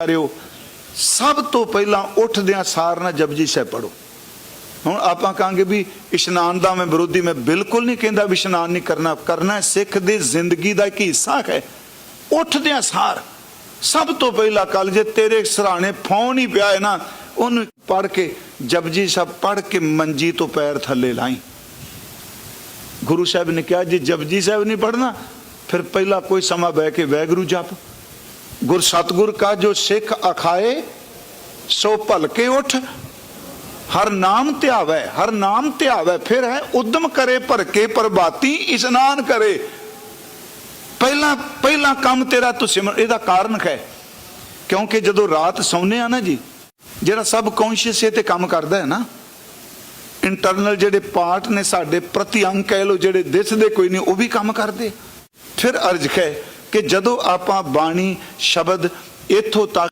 ਕਰਿਓ ਸਭ ਤੋਂ ਪਹਿਲਾਂ ਉੱਠਦਿਆਂ ਸਾਰ ਨਾ ਜਪਜੀ ਸਾਹਿਬ ਪੜੋ ਹੁਣ ਆਪਾਂ ਕਹਾਂਗੇ ਵੀ ਇਸ਼ਨਾਨ ਦਾ ਮੈਂ ਵਿਰੋਧੀ, ਮੈਂ ਬਿਲਕੁਲ ਨਹੀਂ ਕਹਿੰਦਾ ਵੀ ਇਸ਼ਨਾਨ ਨਹੀਂ ਕਰਨਾ। ਕਰਨਾ ਸਿੱਖ ਦੀ ਜ਼ਿੰਦਗੀ ਦਾ ਇੱਕ ਹਿੱਸਾ ਹੈ। ਉੱਠਦਿਆਂ ਸਾਰ, ਸਭ ਤੋਂ ਪਹਿਲਾਂ ਕੱਲ ਜੇ ਤੇਰੇ ਸਰਾਣੇ ਫੋਨ ਹੀ ਪਿਆ ਹੈ ਨਾ, ਉਹਨੂੰ ਪੜ ਕੇ ਜਪਜੀ ਸਾਹਿਬ ਪੜ ਕੇ ਮੰਜੀ ਤੋਂ ਪੈਰ ਥੱਲੇ ਲਾਈ। ਗੁਰੂ ਸਾਹਿਬ ਨੇ ਕਿਹਾ, ਜੇ ਜਪਜੀ ਸਾਹਿਬ ਨਹੀਂ ਪੜਨਾ ਫਿਰ ਪਹਿਲਾਂ ਕੋਈ ਸਮਾਂ ਬਹਿ ਕੇ ਵੈਗਰੂ ਜਪ। ਗੁਰ ਸਤਗੁਰ ਕਾ ਜੋ ਸਿੱਖ ਅਖਾਏ, ਸੋ ਭਲਕੇ ਉਠ। ਹਰ ਨਾਮ ਧਿਆਵੈ, ਹਰ ਨਾਮ ਧਿਆਵੈ, ਫਿਰ ਹੈ ਉਦਮ ਕਰੇ, ਭਰ ਕੇ ਪ੍ਰਭਾਤੀ ਇਸ਼ਨਾਨ ਕਰੇ। ਪਹਿਲਾ ਪਹਿਲਾ ਕੰਮ ਤੇਰਾ ਤੂੰ ਸਿਮਰ, ਇਹਦਾ ਕਾਰਨ ਹੈ ਕਿਉਂਕਿ ਜਦੋਂ ਰਾਤ ਸੌਂਦੇ ਆ ਨਾ ਜੀ, ਜਿਹੜਾ ਸਬ ਕੌਂਸ਼ੀਅਸ ਇਹ ਤੇ ਕੰਮ ਕਰਦਾ ਹੈ ਨਾ ਇੰਟਰਨਲ ਜਿਹੜੇ ਪਾਰਟ ਨੇ ਸਾਡੇ ਪ੍ਰਤੀ ਅੰਗ ਕਹਿ ਲੋ ਜਿਹੜੇ ਦਿਸਦੇ ਕੋਈ ਨਹੀਂ, ਉਹ ਵੀ ਕੰਮ ਕਰਦੇ। ਫਿਰ ਅਰਜ ਹੈ ਕਿ ਜਦੋਂ ਆਪਾਂ ਬਾਣੀ ਸ਼ਬਦ ਇੱਥੋਂ ਤੱਕ